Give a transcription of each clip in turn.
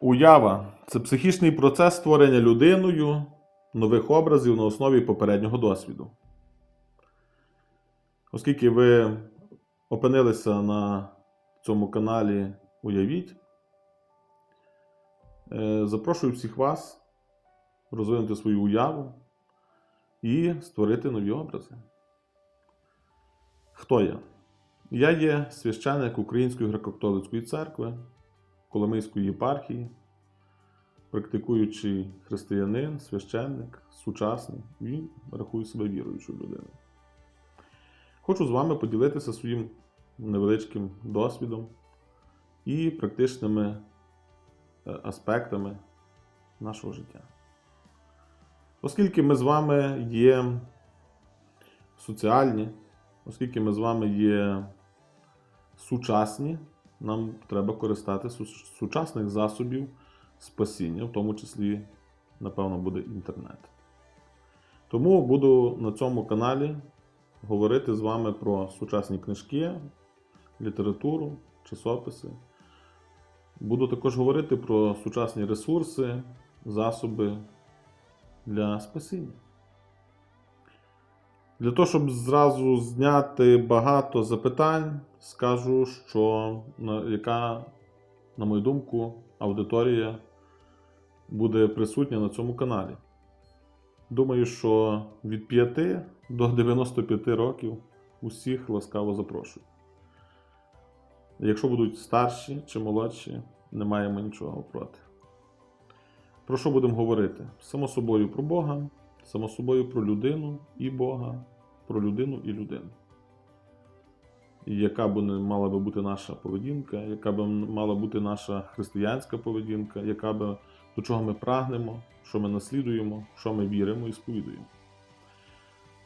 Уява це психічний процес створення людиною нових образів на основі попереднього досвіду. Оскільки ви опинилися на цьому каналі Уявіть, е, запрошую всіх вас розвинути свою уяву і створити нові образи. Хто я? Я є священник Української греко-католицької церкви, Коломийської єпархії, практикуючий християнин, священник, сучасний і рахую себе віруючою людиною. Хочу з вами поділитися своїм невеличким досвідом і практичними е, аспектами нашого життя. Оскільки ми з вами є соціальні, оскільки ми з вами є сучасні, нам треба користатися сучасних засобів спасіння, в тому числі, напевно, буде інтернет. Тому буду на цьому каналі говорити з вами про сучасні книжки, літературу, часописи. Буду також говорити про сучасні ресурси, засоби для спасіння. Для того, щоб зразу зняти багато запитань, скажу, що яка, на мою думку, аудиторія буде присутня на цьому каналі. Думаю, що від 5 до 95 років усіх ласкаво запрошую. Якщо будуть старші чи молодші, не маємо нічого проти. Про що будемо говорити? Само собою про Бога, само собою про людину і Бога, про людину і людину. Яка б не мала би бути наша поведінка, яка б мала бути наша християнська поведінка, яка б, до чого ми прагнемо, що ми наслідуємо, що ми віримо і сповідуємо.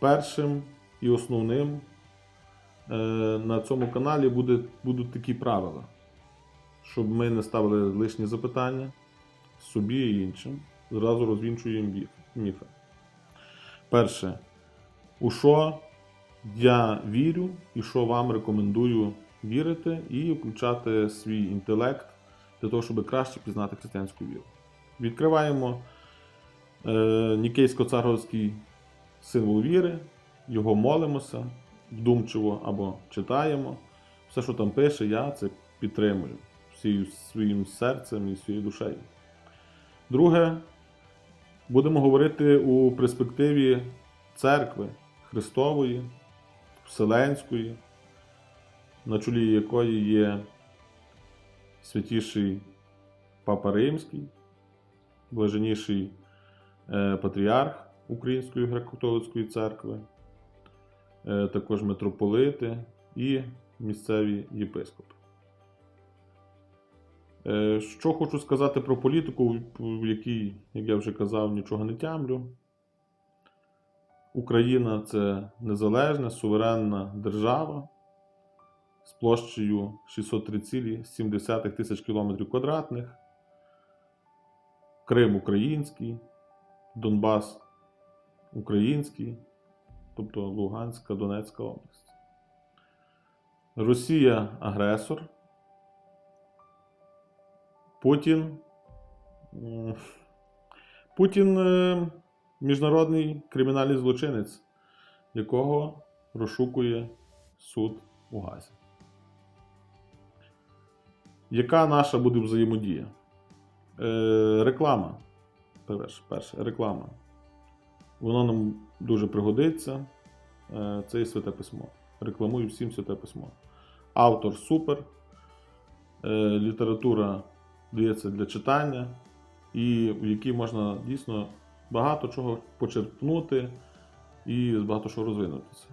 Першим і основним е, на цьому каналі буде, будуть такі правила, щоб ми не ставили лишні запитання собі і іншим. Зразу розвінчуємо міфи. Перше, у що я вірю і що вам рекомендую вірити і включати свій інтелект для того, щоб краще пізнати християнську віру. Відкриваємо е, Нікейсько-царовський символ віри, його молимося вдумчиво або читаємо. Все, що там пише, я це підтримую всім своїм серцем і своєю душею. Друге, будемо говорити у перспективі церкви Христової, Вселенської, на чолі якої є святіший Папа Римський, блаженніший е, патріарх Української греко-католицької церкви, е, також митрополити і місцеві єпископи. Е, Що хочу сказати про політику, в якій, як я вже казав, нічого не тямлю. Україна це незалежна, суверенна держава з площею 603,7 тисяч кілометрів квадратних. Крим український, Донбас український, тобто Луганська, Донецька область. Росія агресор. Путін. Путін е, міжнародний кримінальний злочинець, якого розшукує суд у Газі. Яка наша буде взаємодія? Е, реклама. Перше, реклама. Воно нам дуже пригодиться. Е, це і святе письмо. Рекламую всім святе письмо. Автор супер. Е, література дається для читання, і в якій можна дійсно багато чого почерпнути і багато чого розвинутися.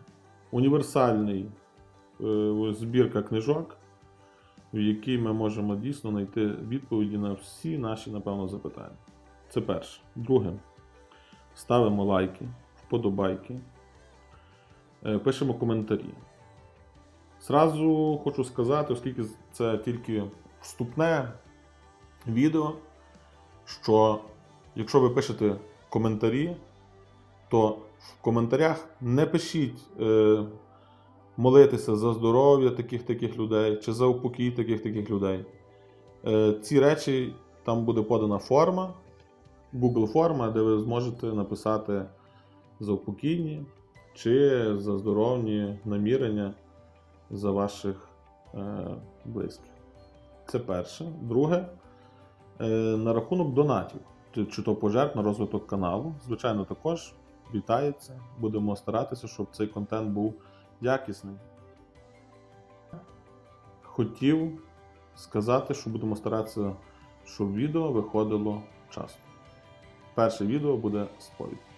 Універсальний е, збірка книжок, в якій ми можемо дійсно знайти відповіді на всі наші, напевно, запитання. Це перше. Друге, ставимо лайки, вподобайки, е, пишемо коментарі. Зразу хочу сказати, оскільки це тільки вступне відео, що якщо ви пишете коментарі, то в коментарях не пишіть е, молитися за здоров'я таких таких людей чи за упокій таких таких людей. Е, ці речі Там буде подана форма, Google форма, де ви зможете написати за упокійні чи за здоровні намірення за ваших е, близьких. Це перше. Друге, на рахунок донатів, чи, чи то пожертв на розвиток каналу. Звичайно, також вітається. Будемо старатися, щоб цей контент був якісний. Хотів сказати, що будемо старатися, щоб відео виходило часто. Перше відео буде сповідь.